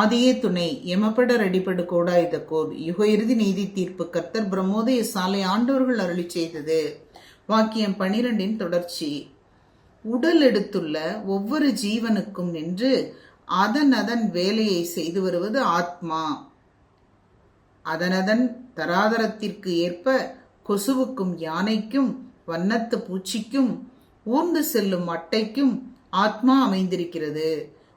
ஆதியே துணை எமப்பட ரெடிபடு கோடாயுதக்கோர் யுக இறுதி நீதி தீர்ப்பு கர்த்தர் பிரம்மோதய சாலை ஆண்டவர்கள் அருளி செய்தது. வாக்கியம் பனிரெண்டின் தொடர்ச்சி. உடல் எடுத்துள்ள ஒவ்வொரு ஜீவனுக்கும் நின்று அதன் அதன் வேலையை செய்து வருவது ஆத்மா. அதனதன் தராதரத்திற்கு ஏற்ப கொசுவுக்கும் யானைக்கும் வண்ணத்து பூச்சிக்கும் ஊர்ந்து செல்லும் அட்டைக்கும் ஆத்மா அமைந்திருக்கிறது.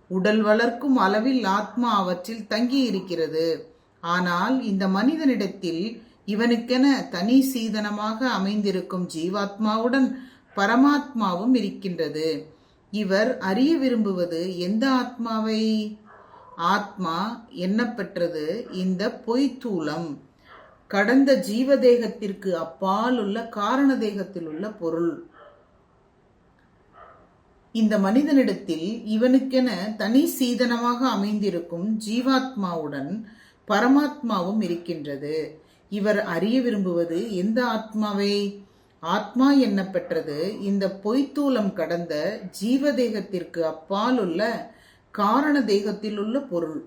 உடல் வளர்க்கும் அளவில் ஆத்மா அவற்றில் தங்கி இருக்கிறது ஆனால் இந்த மனிதனிடத்தில் இவனுக்கென தனி சீதனமாக அமைந்திருக்கும் ஜீவாத்மாவுடன் பரமாத்மாவும் இருக்கின்றது. இவர் அறிய விரும்புவது எந்த ஆத்மாவை? ஆத்மா எண்ணப்பெற்றது இந்த பொய்த்தூலம் கடந்த ஜீவதேகத்திற்கு அப்பால் உள்ள காரண தேகத்தில் உள்ள பொருள். இந்த மனிதனிடத்தில் இவனுக்கென தனி சீதனமாக அமைந்திருக்கும் ஜீவாத்மாவுடன் பரமாத்மாவும் இருக்கின்றது. இவர் அறிய விரும்புவது எந்த ஆத்மாவை? ஆத்மா எண்ணப்பெற்றது இந்த பொய்த்தூலம் கடந்த ஜீவதேகத்திற்கு அப்பால் உள்ள காரண தேகத்தில் உள்ள பொருள்.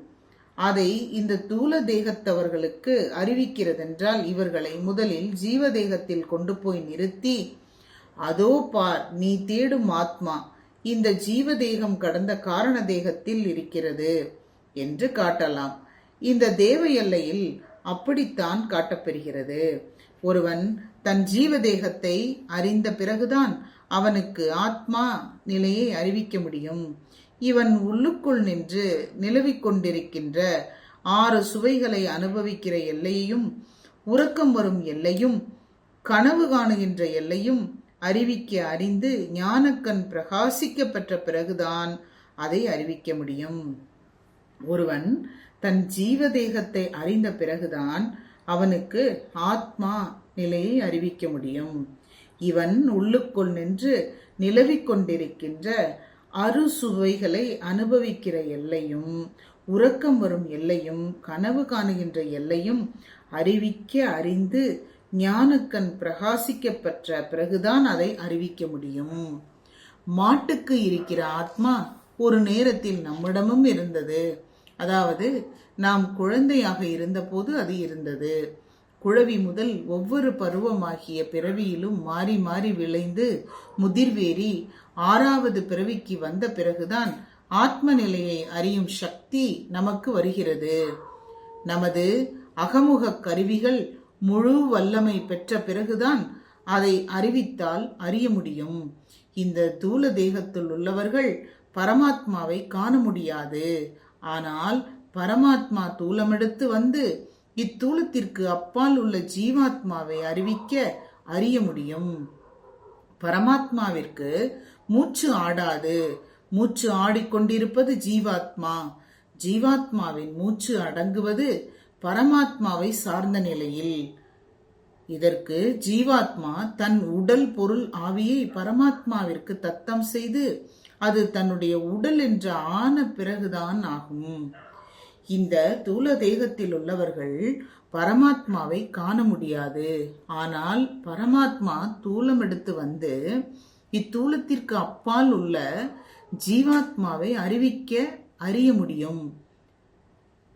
அதை இந்த தூல தேகத்தவர்களுக்கு அறிவிக்கிறதென்றால் இவர்களை முதலில் ஜீவதேகத்தில் கொண்டு போய் நிறுத்தி அதோ பார் நீ தேடும் ஆத்மா இந்த ஜீவதேகம் கடந்த காரண தேகத்தில் இருக்கிறது என்று காட்டலாம். இந்த தேவ எல்லையில் அப்படித்தான் காட்டப்பெறுகிறது. ஒருவன் தன் ஜீவதேகத்தை அறிந்த பிறகுதான் அவனுக்கு ஆத்மா நிலையை அறிவிக்க முடியும். இவன் உள்ளுக்குள் நின்று நிலவிக் கொண்டிருக்கின்ற ஆறு சுவைகளை அனுபவிக்கிற எல்லையையும் உறக்கம் வரும் எல்லையும் கனவு காணுகின்ற எல்லையும் அறிவிக்க அறிந்து ஞானக்கண் பிரகாசிக்க பெற்ற பிறகுதான் அதை அறிவிக்க முடியும். ஒருவன் தன் ஜீவதேகத்தை அறிந்த பிறகுதான் அவனுக்கு ஆத்மா நிலையை அறிவிக்க முடியும். இவன் உள்ளுக்குள் நின்று நிலவிக் கொண்டிருக்கின்ற அறுசுவைகளை அனுபவிக்கிற எல்லையும் உறக்கம் வரும் எல்லையும் கனவு காணுகின்ற எல்லையும் அறிவிக்க அறிந்து ஞானக்கண் பிரகாசிக்க பெற்ற பிறகுதான் அதை அறிவிக்க முடியும். மாட்டுக்கு இருக்கிற ஆத்மா ஒரு நேரத்தில் நம்மிடமும் இருந்தது. அதாவது நாம் குழந்தையாக இருந்தபோது அது இருந்தது. குழவி முதல் ஒவ்வொரு பருவமாகிய பிறவியிலும் மாறி மாறி விளைந்து முதிர்வேறி ஆறாவது பிறவிக்கு வந்த பிறகுதான் ஆத்ம நிலையை அறியும் சக்தி நமக்கு வருகிறது. நமது அகமுக கருவிகள் முழு வல்லமை பெற்ற பிறகுதான் அதை அறிவித்தால் அறிய முடியும். இந்த தூல தேகத்தில் உள்ளவர்கள் பரமாத்மாவை காண முடியாது. ஆனால் பரமாத்மா தூலமெடுத்து வந்து இத்தூலத்திற்கு அப்பால் உள்ள ஜீவாத்மாவை அறிவிக்க அறிய முடியும். பரமாத்மாவிற்கு மூச்சு ஆடாது. மூச்சு ஆடிக்கொண்டிருப்பது ஜீவாத்மா. ஜீவாத்மாவின் மூச்சு அடங்குவது பரமாத்மாவை சார்ந்த நிலையில். இதற்கு ஜீவாத்மா தன் உடல் பொருள் ஆவியை பரமாத்மாவிற்கு தத்தம் செய்து அது தன்னுடைய உடல் என்று ஆன பிறகுதான் ஆகும். இந்த தூல தேகத்தில் உள்ளவர்கள் பரமாத்மாவை காண முடியாது. ஆனால் பரமாத்மா தூலம் எடுத்து வந்து இத்தூலத்திற்கு அப்பால் உள்ள ஜீவாத்மாவை அறிவிக்க அறிய முடியும்.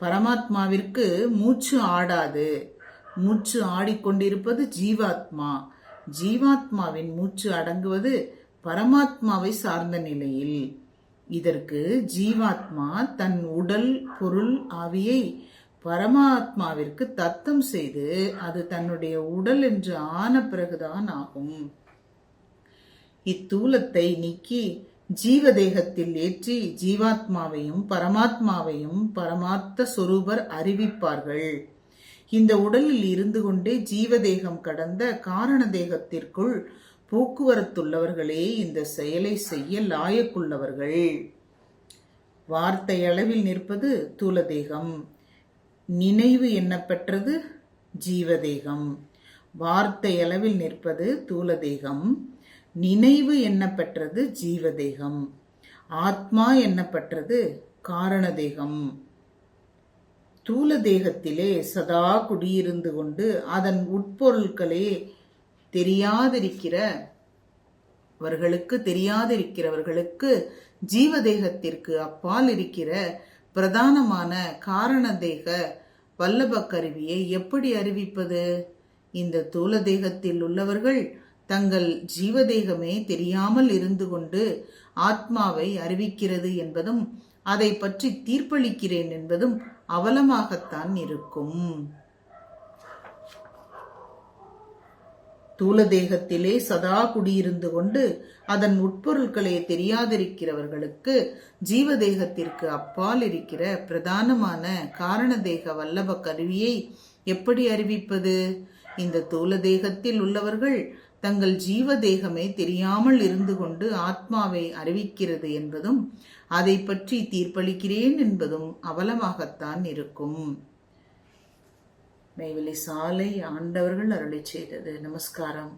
பரமாத்மாவிற்கு மூச்சு ஆடாது. மூச்சு ஆடிக்கொண்டிருப்பது ஜீவாத்மா. ஜீவாத்மாவின் மூச்சு அடங்குவது பரமாத்மாவை சார்ந்த நிலையில். இதற்கு ஜீவாத்மா தன் உடல் பொருள் ஆவியை பரமாத்மாவிற்கு தத்தம் செய்து அது தன்னுடைய உடல் என்று ஆன பிறகுதான் ஆகும். இத்தூலத்தை நீக்கி ஜீவதேகத்தில் ஏற்றி ஜீவாத்மாவையும் பரமாத்மாவையும் பரமார்த்த சொரூபர் அறிவிப்பார்கள். இந்த உடலில் இருந்து கொண்டே ஜீவதேகம் கடந்த காரண தேகத்திற்குள் போக்குவரத்துள்ளவர்களே இந்த செயலை செய்ய லாயக்குள்ளவர்கள். வார்த்தை அளவில் நிற்பது தூலதேகம் நினைவு எண்ணப்பெற்றது ஜீவதேகம். வார்த்தை அளவில் நிற்பது தூலதேகம் நினைவு எண்ணப்பெற்றது ஜீவதேகம். ஆத்மா எண்ணப்பட்டது காரணதேகம். தூல தேகத்திலே சதா குடியிருந்து கொண்டு அதன் உட்பொருட்களே தெரியாதிருக்கிறவர்களுக்கு தெரியாதிருக்கிறவர்களுக்கு ஜீவதேகத்திற்கு அப்பால் இருக்கிற பிரதானமான காரண தேக வல்லப கருவியை எப்படி அறிவிப்பது? இந்த தூல தேகத்தில் உள்ளவர்கள் தங்கள் ஜீவதேகமே தெரியாமல் இருந்து கொண்டு ஆத்மாவை அறிவிக்கிறது என்பதும் அதை பற்றி தீர்ப்பளிக்கிறேன் என்பதும் அவலமாகத்தான் இருக்கும். தூல தேகத்திலே சதா குடியிருந்து கொண்டு அதன் உட்பொருட்களை தெரியாதிருக்கிறவர்களுக்கு ஜீவதேகத்திற்கு அப்பால் இருக்கிற பிரதானமான காரண தேக வல்லப கருவியை எப்படி அறிவிப்பது? இந்த தூல தேகத்தில் உள்ளவர்கள் தங்கள் ஜீவ தேகமே தெரியாமல் இருந்து கொண்டு ஆத்மாவை அறிவிக்கிறது என்பதும் அதை பற்றி தீர்ப்பளிக்கிறேன் என்பதும் அவலமாகத்தான் இருக்கும். மெய்வெளி சாலை ஆண்டவர்கள் அருளை செய்தது. நமஸ்காரம்.